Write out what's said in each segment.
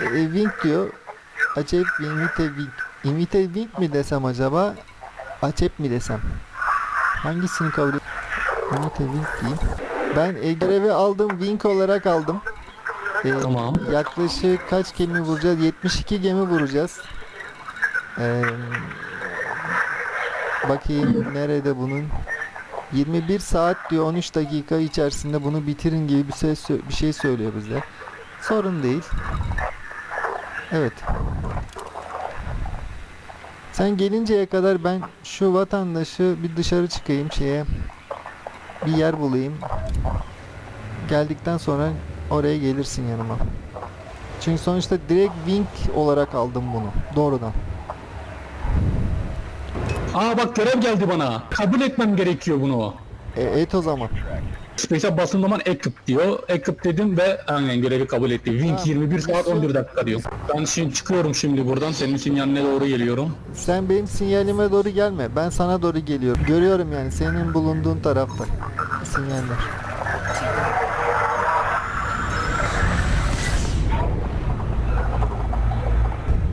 e, wing diyor. Acep invite wing. Invite wing mi desem acaba? Acep mi desem? Hangisini kabul et? Invite wing diyeyim. Ben e, görevi aldım. Wing olarak aldım. E, Tamam. Yaklaşık kaç gemi vuracağız? 72 gemi vuracağız. Ee, bakayım nerede bunun? 21 saat diyor 13 dakika içerisinde bunu bitirin gibi bir şey, sö- bir şey söylüyor bize. Sorun değil. Evet. Sen gelinceye kadar ben şu vatandaşı bir dışarı çıkayım şeye bir yer bulayım. Geldikten sonra oraya gelirsin yanıma. Çünkü sonuçta direkt wing olarak aldım bunu. Doğrudan. Aa bak görev geldi bana. Kabul etmem gerekiyor bunu. E, et o zaman. Space'e bastığım zaman equip diyor. Equip dedim ve aynen görevi kabul etti. Wing Ha, 21 saat misyon- 11 dakika diyor. Ben şimdi çıkıyorum şimdi buradan. Senin sinyaline doğru geliyorum. Sen benim sinyalime doğru gelme. Ben sana doğru geliyorum. Görüyorum yani senin bulunduğun tarafta. Sinyaller.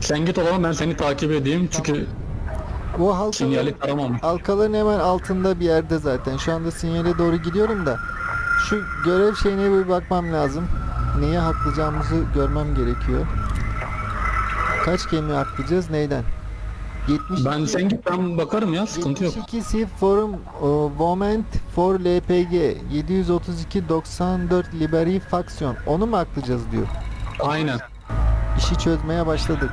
Sen git o zaman ben seni takip edeyim. Çünkü Bu halkaların, sinyali taramamış. halkaların hemen altında bir yerde zaten. Şu anda sinyale doğru gidiyorum da. Şu görev şeyine bir bakmam lazım. Neye haklayacağımızı görmem gerekiyor. Kaç gemi haklayacağız? Neyden? 72 Ben sen git ben bakarım ya sıkıntı yok. 72 Sif Forum o, Moment for LPG 732 94 Liberi Faksiyon onu mu aklayacağız diyor. Aynen. İşi çözmeye başladık.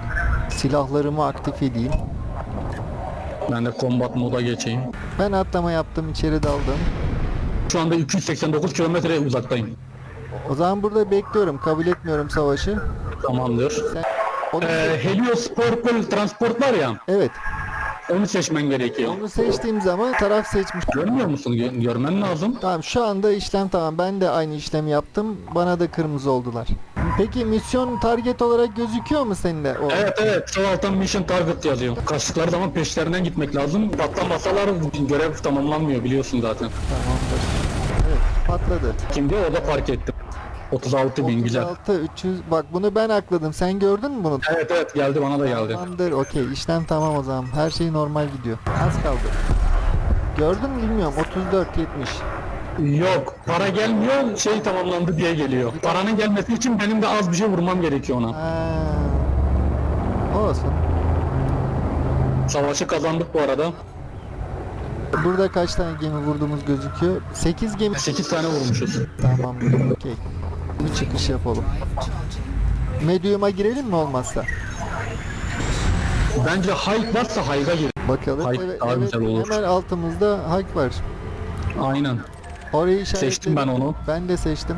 Silahlarımı aktif edeyim. Ben de combat moda geçeyim. Ben atlama yaptım, içeri daldım. Şu anda 289 kilometre uzaktayım. O zaman burada bekliyorum. Kabul etmiyorum savaşı. Tamamdır. Sen onu Ee, Helios Purple Transport var ya. Evet. Onu seçmen gerekiyor. Onu seçtiğim zaman taraf seçmiş. Görmüyor musun? Gö- görmen lazım. Tamam şu anda işlem tamam. Ben de aynı işlemi yaptım. Bana da kırmızı oldular. Peki misyon target olarak gözüküyor mu senin de? O? Evet evet sol alttan mission target yazıyor. Kaçtıkları zaman peşlerinden gitmek lazım. Patlamasalar görev tamamlanmıyor biliyorsun zaten. Tamamdır. Patladı. Şimdi orada fark ettim. 36 bin güzel. 36 300 bak bunu ben akladım. Sen gördün mü bunu? Evet evet geldi bana da geldi. Tamamdır. Okey. işlem tamam o zaman. Her şey normal gidiyor. Az kaldı. Gördün mü bilmiyorum. 34 70. Yok para gelmiyor şey tamamlandı diye geliyor. Paranın gelmesi için benim de az bir şey vurmam gerekiyor ona. Ha. Olsun. Savaşı kazandık bu arada. Burada kaç tane gemi vurduğumuz gözüküyor? 8 gemi. 8 tane vurmuşuz. Tamamdır. Okey. Bir çıkış yapalım. Medium'a girelim mi olmazsa? Bence hike varsa hike'a gir. Bakalım. Hayır, evet, daha evet, güzel olur. Hemen altımızda hike var. Aynen. Orayı işaretledim. Seçtim ben onu. Ben de seçtim.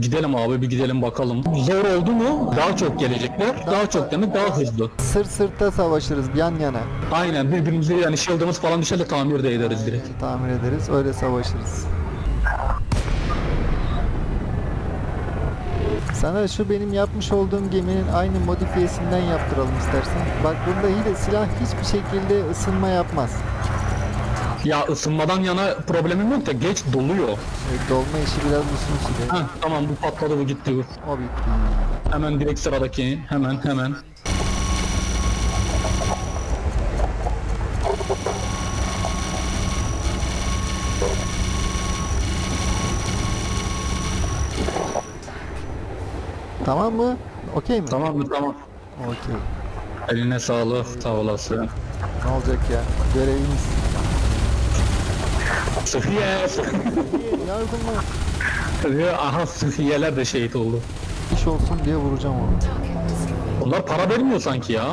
Gidelim abi bir gidelim bakalım. Zor oldu mu daha çok gelecekler. Daha çok demek daha hızlı. Sırt sırta savaşırız yan yana. Aynen birbirimizi yani shield'ımız falan düşer de tamir de ederiz direkt. Tamir ederiz. Öyle savaşırız. Sana şu benim yapmış olduğum geminin aynı modifiyesinden yaptıralım istersen. Bak bunda yine silah hiçbir şekilde ısınma yapmaz. Ya ısınmadan yana problemim yok da geç doluyor. E, dolma işi biraz uzun sürüyor. Ha tamam bu patladı bu gitti bu. O bitti. Hemen direkt sıradaki hemen hemen. Tamam mı? Okey mi? Tamam mı tamam. Okey. Eline sağlık sağ olasın. Ne olacak ya? Görevimiz. Sıhhiye. Yardıma Sıhhiye. Aha sıhhiyeler de şehit oldu. iş olsun diye vuracağım onu. Bunlar para vermiyor sanki ya.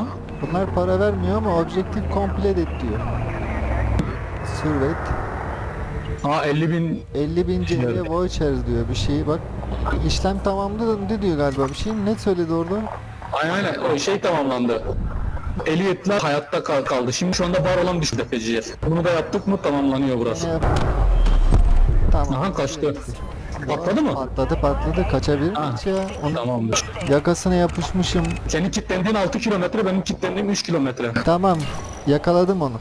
Bunlar para vermiyor ama objektif complete et diyor. Sürvet. Ha 50 bin 50 bin Evet. vouchers diyor bir şeyi bak. İşlem tamamladı diyor galiba bir şey. Ne söyledi orada? Aynen aynen o şey tamamlandı. Eliyetler hayatta kal- kaldı. Şimdi şu anda var olan bir şey defeciyez. Bunu da yaptık mı tamamlanıyor burası. Yine- Tamam. Aha kaçtı. Patladı mı? Patladı patladı. Kaçabilir Ha. miyiz ya? Onun Tamamdır. yakasına yapışmışım. Senin kilitlendiğin 6 kilometre, benim kilitlendiğim 3 kilometre. Tamam. Yakaladım onu.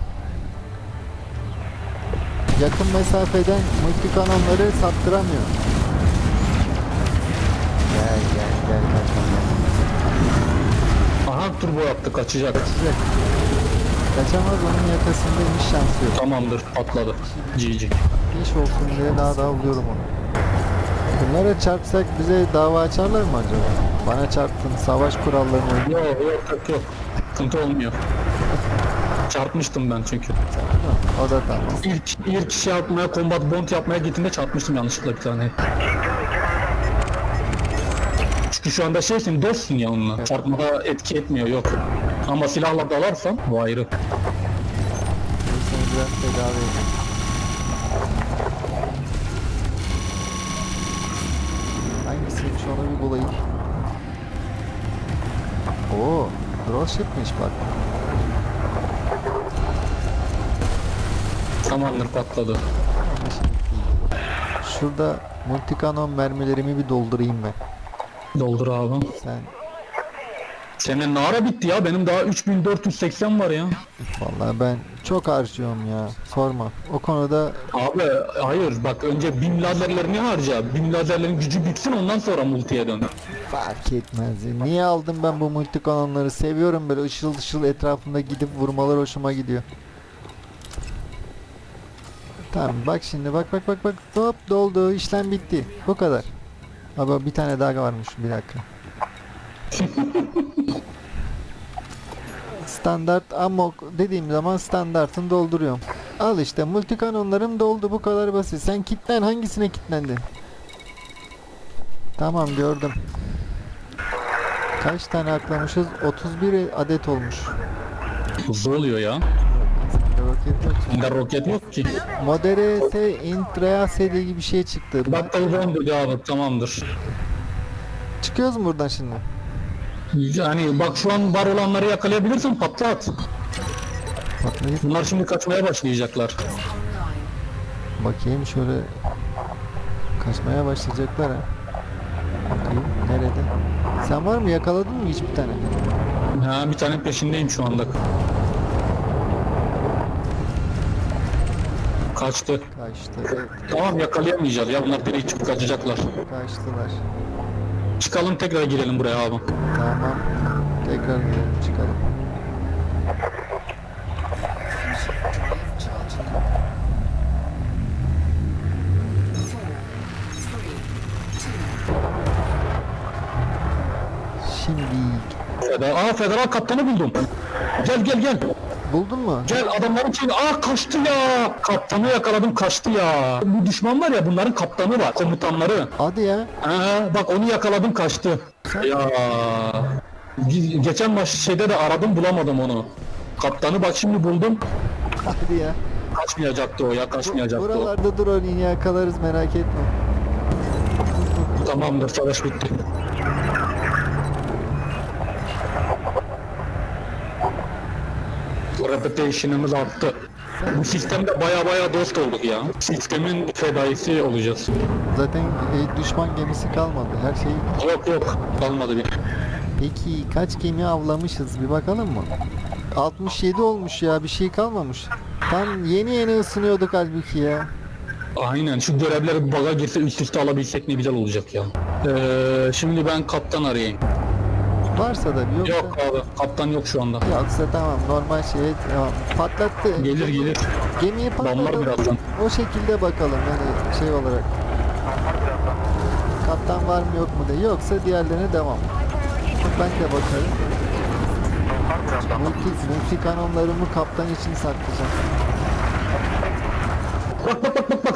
Yakın mesafeden multikanonları saptıramıyor. Gel gel gel kaçma gel. Turbo yaptı kaçacak. Kaçacak. Kaçamaz onun yakasındaymış şansı yok. Tamamdır patladı. GG. İş olsun diye daha da alıyorum onu. Bunlara çarpsak bize dava açarlar mı acaba? Bana çarptın, savaş kurallarını uygun. Yok yok yok yok. Sıkıntı olmuyor. Çarpmıştım ben çünkü. O da tamam. İlk, ilk şey yapmaya, combat bond yapmaya gittiğimde çarpmıştım yanlışlıkla bir tane. Çünkü şu anda şeysin, dostsun ya onunla. Çarpmada etki etmiyor, yok. Ama silahla dalarsan, o ayrı. Seni biraz tedavi edeyim. Hangisiymiş bir bulayım. Oo, dropshipmiş bak. Tamamdır patladı. Şurada multikanon mermilerimi bir doldurayım ben. Doldur abi. Sen Senin ne ara bitti ya? Benim daha 3480 var ya. vallahi ben çok harcıyorum ya. Sorma. O konuda Abi hayır bak önce bin lazerlerini harca. Bin lazerlerin gücü bitsin ondan sonra multiye dön. fark etmez. ya. Niye aldım ben bu multikanonları? Seviyorum böyle ışıl ışıl etrafında gidip vurmalar hoşuma gidiyor. Tamam bak şimdi bak bak bak bak hop doldu işlem bitti bu kadar. Abi bir tane daha varmış bir dakika. Standart amok dediğim zaman standartını dolduruyorum. Al işte multikanonlarım doldu bu kadar basit. Sen kitlen hangisine kitlendin? Tamam gördüm. Kaç tane aklamışız? 31 adet olmuş. Hızlı oluyor ya. Roket yok. Bende roket yok ki. Modere se intrease diye bir şey çıktı. Battle Bond dedi abi tamamdır. Çıkıyoruz mu buradan şimdi? Yani bak şu an var olanları yakalayabilirsin patlat. Patlayıp Bunlar şimdi kaçmaya başlayacaklar. bakayım şöyle kaçmaya başlayacaklar ha. Bakayım nerede? Sen var mı yakaladın mı hiç bir tane? Ha bir tane peşindeyim şu anda. Kaçtı. Kaçtı. Tamam yakalayamayacağız ya bunlar direkt çıkıp kaçacaklar. Kaçtılar. Çıkalım tekrar girelim buraya abi. Tamam. Tekrar gidelim çıkalım. Şimdi Federal, aa federal kaptanı buldum. Gel gel gel. Buldun mu? Gel adamların şeyini aa kaçtı ya. Kaptanı yakaladım kaçtı ya. Bu düşman var ya bunların kaptanı var komutanları. Hadi ya. Ha, bak onu yakaladım kaçtı. Ya ge- geçen maç şeyde de aradım bulamadım onu. Kaptanı bak şimdi buldum. Hadi ya. Kaçmayacaktı o ya kaçmayacaktı o. Buralarda yine yakalarız merak etme. Tamamdır savaş bitti. Reputation'ımız arttı. Bu sistemde baya baya dost olduk ya. Sistemin fedaisi olacağız. Zaten e, düşman gemisi kalmadı. Her şey. Yok yok kalmadı bir. Peki kaç gemi avlamışız bir bakalım mı? 67 olmuş ya bir şey kalmamış. Tam yeni yeni ısınıyorduk halbuki ya. Aynen şu görevleri baga girse üst üste alabilsek ne güzel olacak ya. Ee, şimdi ben kaptan arayayım. Varsa da yoksa. Yok abi kaptan yok şu anda. Yoksa tamam normal şeye tamam. Patlattı. Gelir gelir. Gemiyi patlatalım. birazdan. O şekilde bakalım hani şey olarak. Kaptan var mı yok mu diye. Yoksa diğerlerine devam. Ben de bakarım. Multi, multi kanonlarımı kaptan için saklayacağım.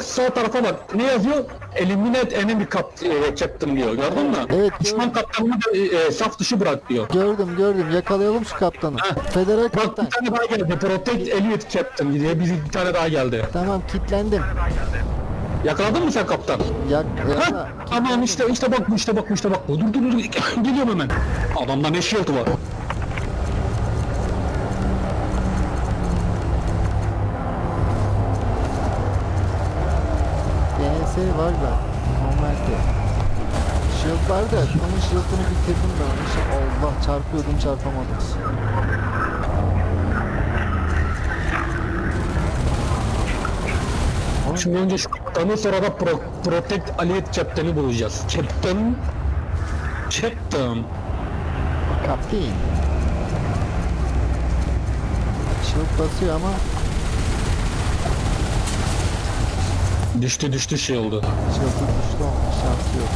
Sağ tarafa bak. Ne yazıyor? Eliminate enemy kap e, captain diyor. Gördün mü? Evet, Düşman kaptanını da, e, e, saf dışı bırak diyor. Gördüm gördüm yakalayalım şu kaptanı. Federal Bak kaptan. bir tane daha geldi. Protect Elliot Captain diye bir, bir tane daha geldi. Tamam kilitlendim. Yakaladın mı sen kaptan? Yak, Ha? yakala. Tamam işte işte bak bu işte bak bu işte bak bu. Dur dur dur. Geliyorum hemen. Adamda ne shield'ı var? DNS var da. Normalde. Shield var da onun shield'ını bitirdim ben. Allah çarpıyordum çarpamadım. Şimdi önce şu kaptanı sonra da pro, Protect Elliot Captain'i bulacağız. Captain Captain Kaptan. Çok basıyor ama Düştü düştü şey oldu. çılgın düştü ama şansı yok.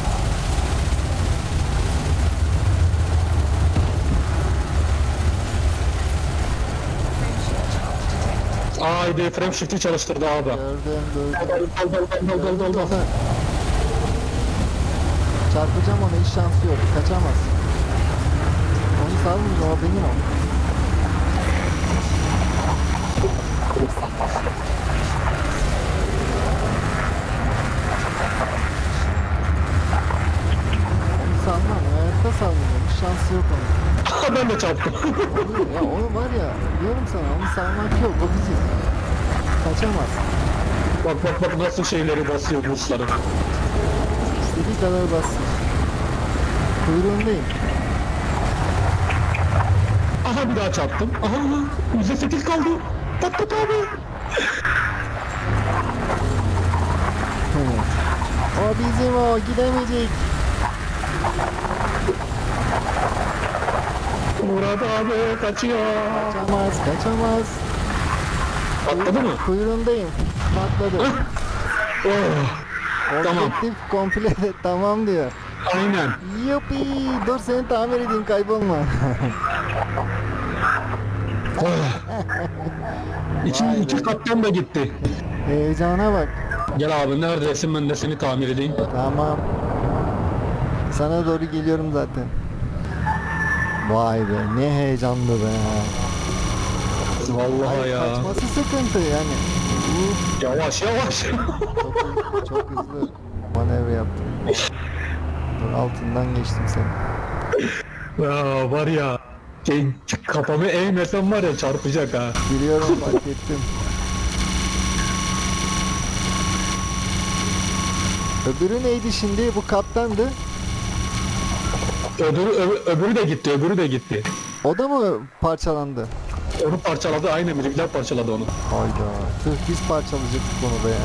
Haydi frame shift'i çalıştırdı abi. Gördüm gördüm. Dal dal dal dal dal dal. Çarpacağım ona hiç şansı yok. Kaçamaz. Onu salmayacağım o benim o. Onu salmam. Hayatta salmayacağım. Hiç şansı yok onun. ben de çarptım. Onu- ya onu var ya diyorum sana onu salmak yok. O bizim. Kaçamaz. bak bak bak nasıl şeyleri basıyor bursları. İstediği kadar bassın. Kuyruğundayım. Aha bir daha çarptım. Aha. Yüzde sekiz kaldı. Pat pat abi. O bizim o gidemeyecek. Murat abi kaçıyor. Kaçamaz kaçamaz. Patladı mı? Kuyruğundayım. Patladı. Oh, tamam. Objektif komple tamam diyor. aynen. Yuppi dur seni tamir edeyim kaybolma. İki, Vay iki be. kattan da gitti. Heyecana bak. Gel abi neredesin ben de seni tamir edeyim. Tamam. Sana doğru geliyorum zaten. Vay be ne heyecanlı be. Vallahi Ay, ya. kaçması sıkıntı yani. Yavaş yavaş. çok, çok hızlı manevra yaptım. Dur altından geçtim seni. ya var ya. Şey, kafamı eğmesem var ya çarpacak ha. Biliyorum fark ettim. Öbürü neydi şimdi? Bu kaptandı. Öbürü, öbürü, öbürü de gitti, öbürü de gitti. O da mı parçalandı? Onu parçaladı, aynı bizimkiler parçaladı onu. Hayda. Tüh biz parçalayacaktık onu da ya.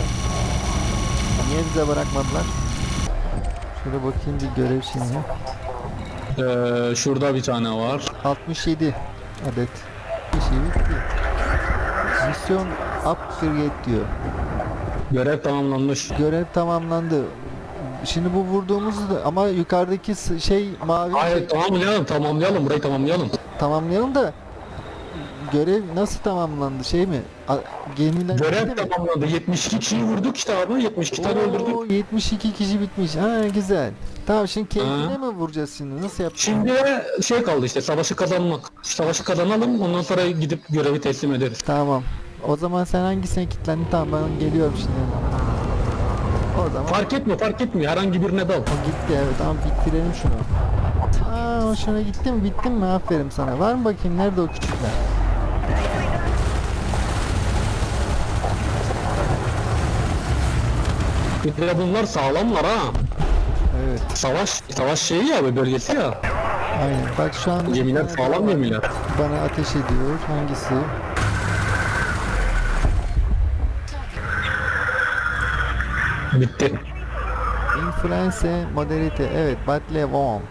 Niye bize bırakmadılar? Şöyle bakayım bir görev şimdi. Ee, şurada bir tane var. 67 adet. Bir şey bitti. Misyon upgrade diyor. Görev tamamlanmış. Görev tamamlandı. Şimdi bu vurduğumuz da ama yukarıdaki s- şey mavi Hayır şey- tamamlayalım, tamamlayalım, burayı tamamlayalım. tamamlayalım da görev nasıl tamamlandı şey mi? A- gemiler Görev tamamlandı. 72 kişiyi vurduk işte abi, 72 tane öldürdük. Oo, 72 kişi bitmiş. Ha güzel. Tamam şimdi keyfine mi vuracağız şimdi? Nasıl yapacağız? Şimdi de şey kaldı işte, savaşı kazanmak. Savaşı kazanalım, ondan sonra gidip görevi teslim ederiz. Tamam. O zaman sen hangisine kilitlendin? Tamam ben geliyorum şimdi. O zaman Fark etmiyor, fark etmiyor. Herhangi birine dal. o gitti evet tamam bitirelim şunu. Aa hoşuna gitti mi? Bittin mi? Aferin sana. Var mı bakayım nerede o küçükler? Bir de bunlar sağlamlar ha. Evet. Savaş, savaş şeyi ya, bu bölgesi ya. Aynen. Bak şu an Gemiler sağlam gemiler. bana ateş ediyor. Hangisi? Bitti. Influence moderate. Evet. Battle warm.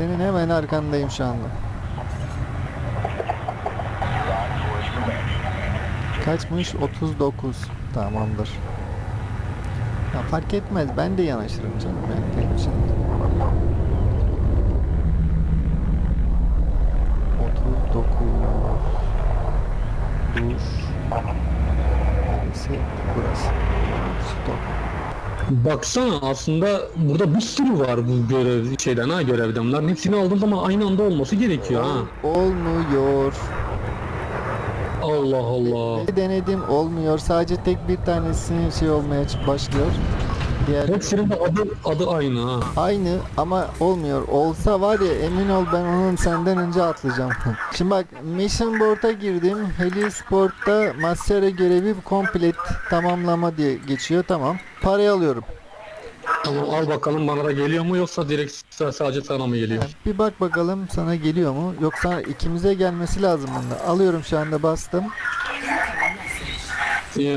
Senin hemen arkandayım şu anda. Kaçmış? 39. Tamamdır. Ya fark etmez. Ben de yanaşırım canım. Ben tek şey. 39. Dur. Neresi? Burası. Stop. Baksana aslında burada bir sürü var bu görev şeyden ha görevden. Bunların hepsini aldığın zaman aynı anda olması gerekiyor ha. Olmuyor. Allah Allah. Bir denedim olmuyor. Sadece tek bir tanesinin şey olmaya başlıyor. Diğer Hepsinin de adı adı aynı ha. aynı ama olmuyor. Olsa var ya emin ol ben onun senden önce atlayacağım. Şimdi bak Mission Board'a girdim. Heli Sport'ta Master görevi komplet tamamlama diye geçiyor. Tamam. Parayı alıyorum. Tamam al bakalım bana da geliyor mu yoksa direkt sa- sadece sana mı geliyor? Bir bak bakalım sana geliyor mu? Yoksa ikimize gelmesi lazım bunda. Alıyorum şu anda bastım.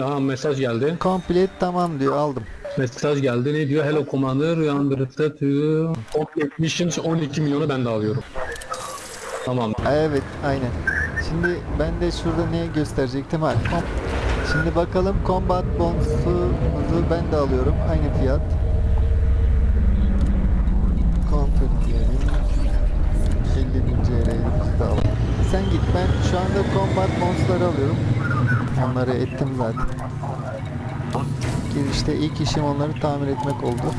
Ha mesaj geldi. Komplet tamam diyor aldım. Mesaj geldi ne diyor? Hello Commander, uyandırıkta to complete missions 12 milyonu ben de alıyorum. Tamam. Evet aynen. Şimdi ben de şurada ne gösterecektim ha. Şimdi bakalım combat bonus'umuzu ben de alıyorum. Aynı fiyat. Confirm diyelim. 50 bin CL'yi de. Sen git ben şu anda combat bonus'ları alıyorum. Onları ettim zaten. Girişte ilk işim onları tamir etmek oldu.